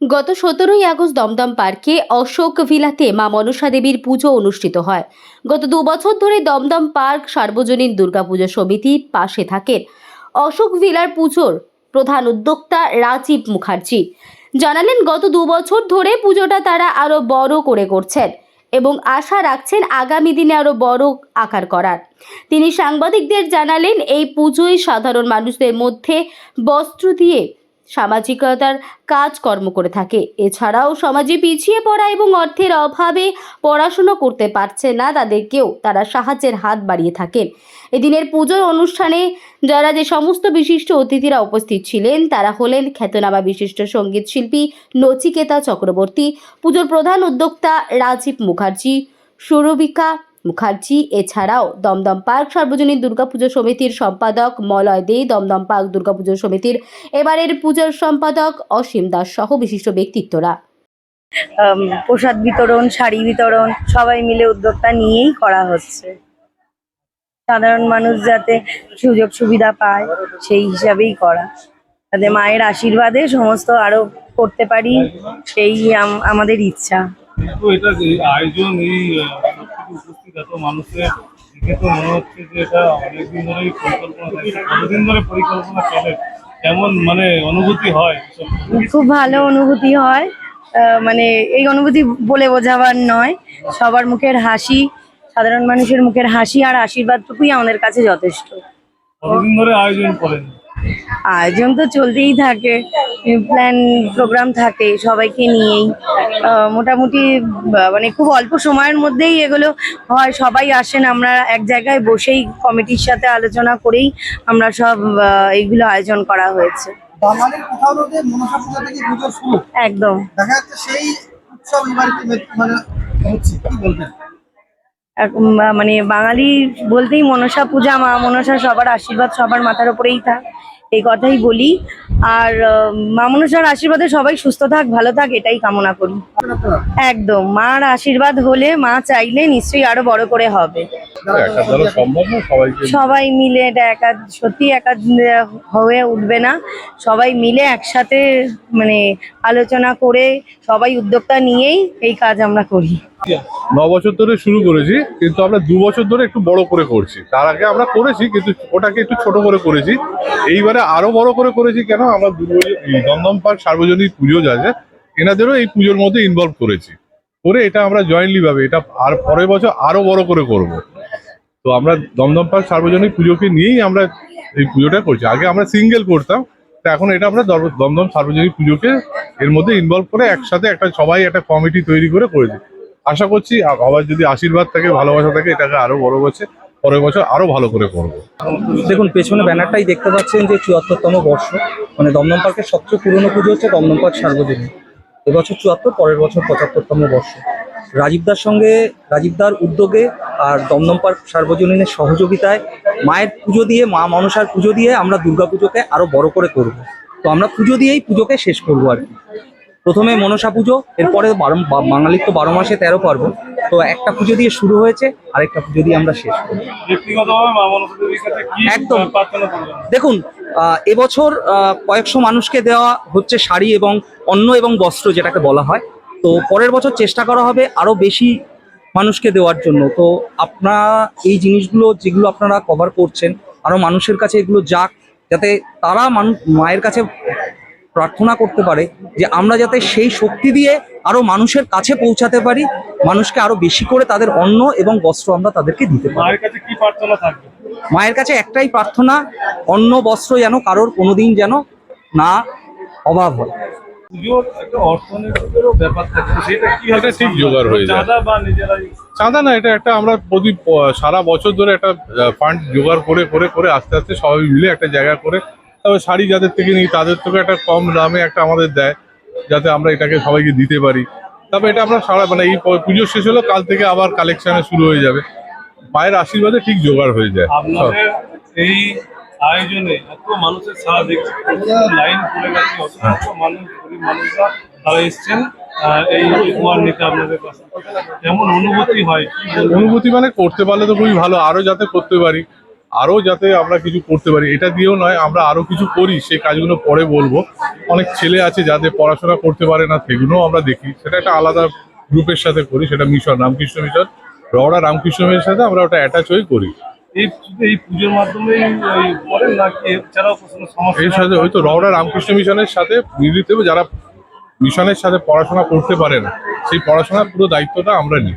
গত সতেরোই আগস্ট দমদম পার্কে অশোক ভিলাতে মা মনসা দেবীর পুজো অনুষ্ঠিত হয়। গত দু বছর ধরে দমদম পার্ক সার্বজনীন দুর্গাপুজো সমিতি পাশে থাকেন। অশোক ভিলার পুজোর প্রধান উদ্যোক্তা রাজীব মুখার্জি জানালেন, গত দু বছর ধরে পুজোটা তারা আরও বড় করে করছেন এবং আশা রাখছেন আগামী দিনে আরও বড় আকার করার। তিনি সাংবাদিকদের জানালেন, এই পুজোয় সাধারণ মানুষদের মধ্যে বস্ত্র দিয়ে সামাজিকতার কাজকর্ম করে থাকে। এছাড়াও সমাজে পিছিয়ে পড়া এবং অর্থের অভাবে পড়াশুনো করতে পারছে না তাদেরকেও তারা সাহায্যের হাত বাড়িয়ে থাকেন এদিনের পুজোর অনুষ্ঠানে যারা যে সমস্ত বিশিষ্ট অতিথিরা উপস্থিত ছিলেন, তারা হলেন খ্যাতনামা বিশিষ্ট সংগীত শিল্পী নচিকেতা চক্রবর্তী, পুজোর প্রধান উদ্যোক্তা রাজীব মুখার্জি, সুরভিকা মুখার্জি এছাড়াও দমদম পার্ক সার্বজনীন দুর্গাপুজো সমিতির সম্পাদক মলয় দে দমদম পার্ক দুর্গাপুজো সমিতির এবারের পুজোর সম্পাদক অসীম দাস সহ বিশিষ্ট ব্যক্তিত্বরা। প্রসাদ বিতরণ শাড়ি বিতরণ সবাই মিলে উদ্যোগটা নিয়েই করা হচ্ছে। সাধারণ মানুষ যাতে সুযোগ সুবিধা পায় সেই হিসাবেই করা। যাতে মায়ের আশীর্বাদে সমস্ত আরও করতে পারি সেই আম- আমাদের ইচ্ছা। কিন্তু এটা আয়োজন এই মানুষের দেখে তো মনে হচ্ছে যে এটা অনেকদিন ধরেই পরিকল্পনা থাকে কতদিন ধরে পরিকল্পনা চলে। কেমন মানে অনুভূতি হয় খুব ভালো অনুভূতি হয়। আহ, মানে এই অনুভূতি বলে বোঝাবার নয়। সবার মুখের হাসি সাধারণ মানুষের মুখের হাসি আর আশীর্বাদটুকুই আমাদের কাছে যথেষ্ট। কতদিন ধরে আয়োজন করেন। আয়োজন তো চলতেই থাকে প্ল্যান প্রোগ্রাম থাকে সবাইকে নিয়েই। মোটামুটি মানে খুব অল্প সময়ের মধ্যেই এগুলো হয় সবাই আসেন আমরা এক জায়গায় বসেই কমিটির সাথে আলোচনা করেই আমরা সব এইগুলো আয়োজন করা হয়েছে। একদম। দেখা যাচ্ছে সেই উৎসব এবারে মানে হচ্ছে কি বলবেন? এক- মা- মানে বাঙালি বলতেই মনসা পূজা মা মনসা সবার আশীর্বাদ সবার মাথার উপরেই থাক এই কথাই বলি। আর মা মনসার আশীর্বাদে সবাই সুস্থ থাক ভালো থাক এটাই কামনা করি। একদম মার আশীর্বাদ হলে মা চাইলে নিশ্চয়ই আরও বড় করে হবে। সবাই মিলে এটা একা সত্যি একা হয়ে উঠবে না। সবাই মিলে একসাথে মানে আলোচনা করে সবাই উদ্যোক্তা নিয়েই এই কাজ আমরা করি। বছর ধরে শুরু করেছি, কিন্তু আমরা দু বছর ধরে একটু বড় করে করছি। তার আগে আমরা করেছি, কিন্তু ওটাকে একটু ছোট করে করেছি। এইবারে আরও বড় করে করেছি কেন? আমরা দমদম পার্ক সার্বজনীন পুজো যা আছে, এনাদেরও এই পুজোর মধ্যে ইনভলভ করেছি। করে এটা আমরা জয়েন্টলি ভাবে, এটা আর পরের বছর আরও বড় করে করব। তো আমরা দমদম পার্ক সার্বজনীন পুজোকে নিয়েই আমরা এই পুজোটা করছি। আগে আমরা সিঙ্গেল করতাম, তো এখন এটা আমরা দমদম সার্বজনীন পুজোকে এর মধ্যে ইনভলভ করে একসাথে একটা সবাই একটা কমিটি তৈরি করে করেছি। আশা করছি আবার যদি আশীর্বাদ থাকে, ভালোবাসা থাকে, এটাকে আরও বড় বছর পরের বছর আরও ভালো করে করব। দেখুন, পেছনে ব্যানারটাই দেখতে পাচ্ছেন যে চুয়াত্তরতম বর্ষ মানে দমদম পার্কের সবচেয়ে পুরনো পুজো হচ্ছে দমদম পার্ক সার্বজনীন। এবছর চুয়াত্তর, পরের বছর পঁচাত্তরতম বর্ষ। রাজীবদার সঙ্গে, রাজীবদার উদ্যোগে আর দমদম পার্ক সার্বজনীনের সহযোগিতায় মায়ের পুজো দিয়ে, মা মনসার পুজো দিয়ে আমরা দুর্গা পুজোকে আরও বড় করে করব। তো আমরা পুজো দিয়েই পুজোকে শেষ করব আর কি। প্রথমে মনসা পুজো এরপরে বারো বাঙালির তো বারো মাসে তেরো পার্বণ। তো একটা পুজো দিয়ে শুরু হয়েছে আরেকটা পুজো দিয়ে আমরা শেষ করব। ব্যক্তিগতভাবে মা মনসা দেবীর কাছে কি একদম। দেখুন এবছর কয়েকশো মানুষকে দেওয়া হচ্ছে শাড়ি এবং অন্ন এবং বস্ত্র যেটাকে বলা হয়। তো পরের বছর চেষ্টা করা হবে আরও বেশি মানুষকে দেওয়ার জন্য। তো আপনারা এই জিনিসগুলো যেগুলো আপনারা কভার করছেন আরও মানুষের কাছে এগুলো যাক যাতে তারা মানুষ মায়ের কাছে প্রার্থনা করতে পারে যে আমরা যাতে সেই শক্তি দিয়ে আরও মানুষের কাছে পৌঁছাতে পারি মানুষকে আরও বেশি করে তাদের অন্ন এবং বস্ত্র আমরা তাদেরকে দিতে পারি। মায়ের কাছে কি প্রার্থনা থাকবে? মায়ের কাছে একটাই প্রার্থনা অন্ন বস্ত্র যেন কারোর কোনোদিন যেন না অভাব হয়। হয়ে চাঁদা না এটা একটা আমরা প্রতি সারা বছর ধরে একটা ফান্ড জোগাড় করে করে করে আস্তে আস্তে সবাই মিলে একটা জায়গা করে তবে শাড়ি যাদের থেকে নিই তাদের থেকে একটা কম দামে একটা আমাদের দেয় যাতে আমরা এটাকে সবাইকে দিতে পারি। তবে এটা আমরা সারা মানে এই পুজো শেষ হলো কাল থেকে আবার কালেকশনে শুরু হয়ে যাবে। মায়ের আশীর্বাদে ঠিক জোগাড় হয়ে যায়। এই আয়োজনে এত মানুষের সারা দেখছি প্রচুর লাইন পড়ে গেছে অসংখ্য মানুষ গরিব মানুষরা তারা এসছেন এই উপহার নিতে আপনাদের কাছে। কেমন অনুভূতি হয়? অনুভূতি মানে করতে পারলে তো খুবই ভালো আরও যাতে করতে পারি। আরও যাতে আমরা কিছু করতে পারি। এটা দিয়েও নয় আমরা আরও কিছু করি সেই কাজগুলো পরে বলব। অনেক ছেলে আছে যাদের পড়াশোনা করতে পারে না সেগুলোও আমরা দেখি। সেটা একটা আলাদা গ্রুপের সাথে করি সেটা মিশন রামকৃষ্ণ মিশন রওড়া রামকৃষ্ণ মিশনের সাথে আমরা ওটা অ্যাটাচ হয়ে করি। এই পুজোর সমস্যা এর সাথে হয়তো রওড়া রামকৃষ্ণ মিশনের সাথে মিলিত যারা মিশনের সাথে পড়াশোনা করতে পারে না সেই পড়াশোনার পুরো দায়িত্বটা আমরা নিই।